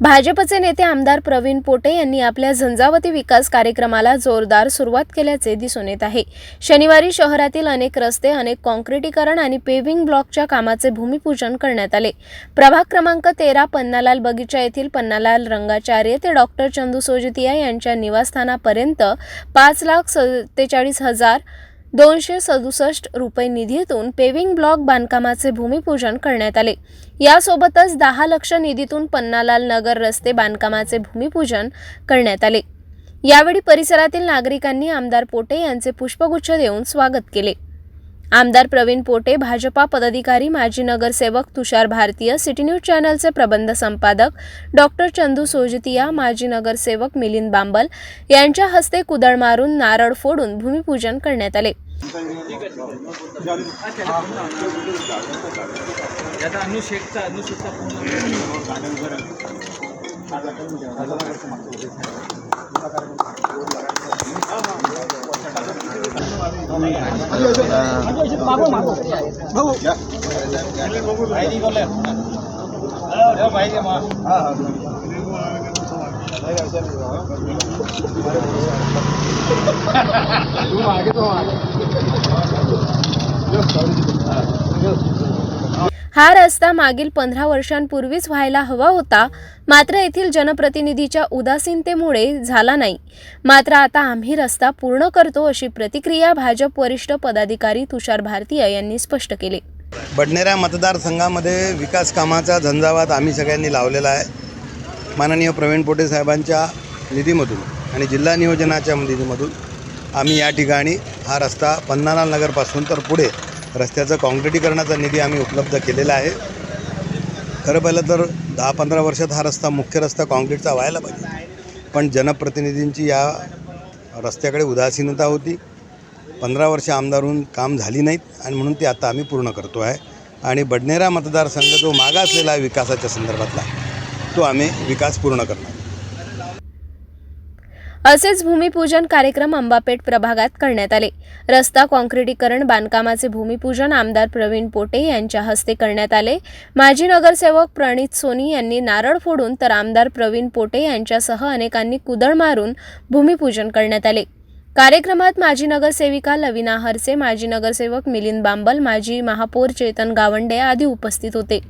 भाजपचे नेते आमदार प्रवीण पोटे यांनी आपल्या झंझावती विकास कार्यक्रमाला जोरदार सुरुवात केल्याचे दिसून येत आहे. शनिवारी शहरातील अनेक रस्ते अनेक कॉन्क्रिटीकरण आणि पेव्हिंग ब्लॉकच्या कामाचे भूमिपूजन करण्यात आले. प्रभाग क्रमांक तेरा पन्नालाल बगीचा येथील पन्नालाल रंगाचार्य ते डॉक्टर चंदू सोजतिया यांच्या निवासस्थानापर्यंत पाच लाख सत्तेचाळीस हजार दोनशे सदुसष्ट रुपये निधीतून पेविंग ब्लॉक बांधकामाचे भूमिपूजन करण्यात आले. यासोबतच दहा लक्ष निधीतून पन्नालाल नगर रस्ते बांधकामाचे भूमिपूजन करण्यात आले. यावेळी परिसरातील नागरिकांनी आमदार पोटे यांचे पुष्पगुच्छ देऊन स्वागत केले. आमदार प्रवीण पोटे भाजपा पदाधिकारी माजी नगरसेवक तुषार भारतीय सिटी न्यूज चॅनलचे प्रबंध संपादक डॉक्टर चंदू सोजतिया माजी नगरसेवक मिलिंद बांबल यांच्या हस्ते कुदळ मारून नारळ फोडून भूमिपूजन करण्यात आले. आता अनुशेखचा अनुशेखचा पूर्ण हा रस्ता मागील पंधरा वर्षांपूर्वीच व्हायला हवा होता. मात्र येथील जनप्रतिनिधीच्या उदासीनतेमुळे झाला नाही. मात्र आता आम्ही रस्ता पूर्ण करतो अशी प्रतिक्रिया भाजप वरिष्ठ पदाधिकारी तुषार भारतीय यांनी स्पष्ट केली. बडनेरा मतदारसंघामध्ये विकास कामाचा झंझावात आम्ही सगळ्यांनी लावलेला आहे. माननीय प्रवीण पोटे साहेबांच्या निधीमधून आणि जिल्हा नियोजनाच्या निधीमधून आम्ही या ठिकाणी हा रस्ता पन्नालाल नगरपासून तर पुढे रस्त्याचं काँक्रिटीकरणाचा निधी आम्ही उपलब्ध केलेला आहे. खरं पाहिलं तर दहा पंधरा वर्षात हा रस्ता मुख्य रस्ता काँक्रीटचा व्हायला पाहिजे. पण जनप्रतिनिधींची या रस्त्याकडे उदासीनता होती. पंधरा वर्ष आमदारहून काम झाली नाहीत आणि म्हणून ती आता आम्ही पूर्ण करतो आहे. आणि बडनेरा मतदारसंघ जो मागासलेला आहे विकासाच्या संदर्भातला तो आम्ही विकास पूर्ण करणार. असेच भूमिपूजन कार्यक्रम अंबापेठ प्रभागात करण्यात आले. रस्ता काँक्रिटीकरण बांधकामाचे भूमिपूजन आमदार प्रवीण पोटे यांच्या हस्ते करण्यात आले. माजी नगरसेवक प्रणित सोनी यांनी नारळ फोडून तर आमदार प्रवीण पोटे यांच्यासह अनेकांनी कुदळ मारून भूमिपूजन करण्यात आले. कार्यक्रमात माजी नगरसेविका लविना हरसे माजी नगरसेवक मिलिंद बांबल माजी महापौर चेतन गावंडे आदी उपस्थित होते.